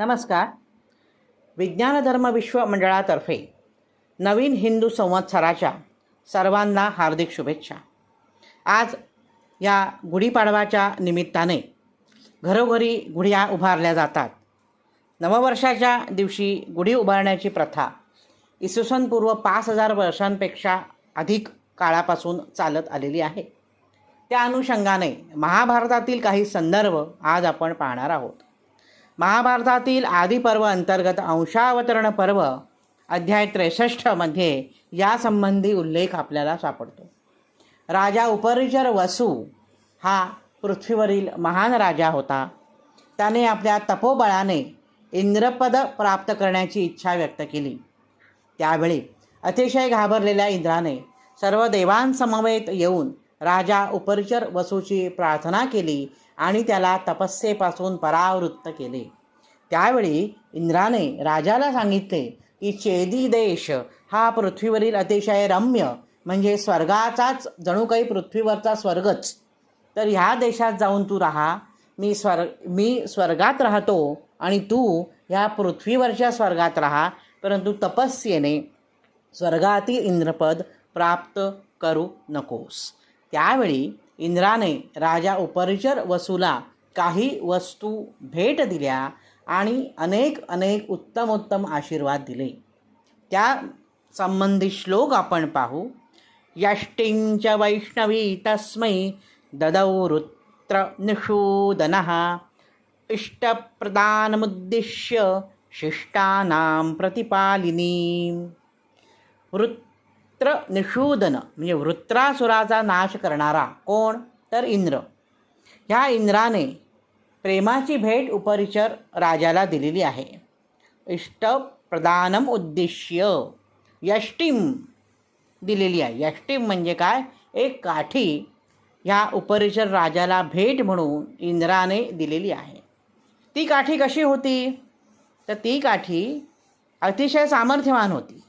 नमस्कार. विज्ञानधर्म विश्वमंडळातर्फे विश्व मंडळातर्फे नवीन हिंदू संवत्सराच्या सर्वांना हार्दिक शुभेच्छा. आज या गुढीपाडवाच्या निमित्ताने घरोघरी गुढ्या उभारल्या जातात. नववर्षाच्या दिवशी गुढी उभारण्याची प्रथा इसवी पूर्व पाच हजार वर्षांपेक्षा अधिक काळापासून चालत आलेली आहे. त्या अनुषंगाने महाभारतातील काही संदर्भ आज आपण पाहणार आहोत. महाभारतातील आदिपर्व अंतर्गत अंशावतरण पर्व अध्याय त्रेसष्टमध्ये यासंबंधी उल्लेख आपल्याला सापडतो. राजा उपरिचर वसू हा पृथ्वीवरील महान राजा होता. त्याने आपल्या तपोबळाने इंद्रपद प्राप्त करण्याची इच्छा व्यक्त केली. त्यावेळी अतिशय घाबरलेल्या इंद्राने सर्व देवांसमवेत येऊन राजा उपरिचर वसूची प्रार्थना केली आणि त्याला तपस्येपासून परावृत्त केले. त्यावेळी इंद्राने राजाला सांगितले की चेदी देश हा पृथ्वीवरील अतिशय रम्य म्हणजे स्वर्गाचाच जणू काही पृथ्वीवरचा स्वर्गच. तर ह्या देशात जाऊन तू राहा. मी स्वर मी स्वर्गात राहतो आणि तू ह्या पृथ्वीवरच्या स्वर्गात राहा परंतु तपस्येने स्वर्गातील इंद्रपद प्राप्त करू नकोस. त्यावेळी इंद्राने राजा उपरिचर वसूला काही वस्तू भेट दिल्या आणि अनेक अनेक उत्तम उत्तम आशीर्वाद दिले. त्या संबंधी श्लोक आपण पाहू. यष्टींच वैष्णवी तस्मै ददौ रुत्र निषूदन इष्टप्रदानमुद्दिश्य शिष्टानां प्रतिपालिनी वृत्र निषूदन म्हणजे वृत्रासुराचा नाश करणारा कोण? तर इंद्र. ह्या इंद्राने प्रेमाची भेट उपरिचर राजाला दिलेली आहे. इष्टप्रदानम उद्दिश्य. यष्टीम दिलेली आहे. यष्टीम म्हणजे काय? एक काठी ह्या उपरिचर राजाला भेट म्हणून इंद्राने दिलेली आहे. ती काठी कशी होती? तर ती काठी अतिशय सामर्थ्यवान होती.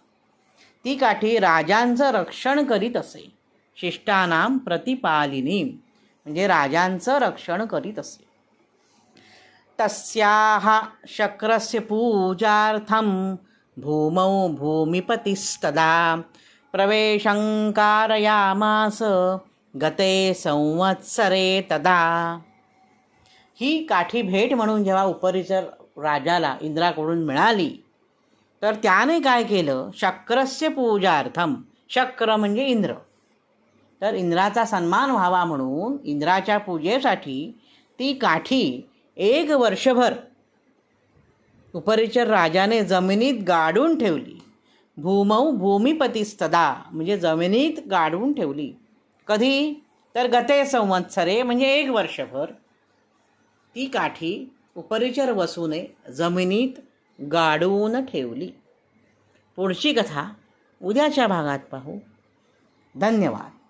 ती काठी राजांचं रक्षण करीत असे. शिष्टानाम प्रतिपालिनी म्हणजे राजांचं रक्षण करीत असे. तस्याः शक्रस्य पूजार्थं भूमौ भूमिपतिस्तदा प्रवेशं कारयामास गते संवत्सरे तदा. ही काठी भेट म्हणून जेव्हा उपरिचर राजाला इंद्राकडून मिळाली तर त्याने काय केलं? शक्रस्य पूजार्थम शक्र म्हणजे इंद्र. तर इंद्राचा सन्मान व्हावा म्हणून इंद्राच्या पूजेसाठी ती काठी एक वर्षभर उपरिचर राजाने जमिनीत गाडून ठेवली. भूमौ भूमिपतीस्तदा म्हणजे जमिनीत गाडून ठेवली. कधी? तर गते संवत्सरे म्हणजे एक वर्षभर. ती काठी उपरिचर वसूने जमिनीत गाडून ठेवली. पुढची कथा उद्याच्या भागात पाहू. धन्यवाद.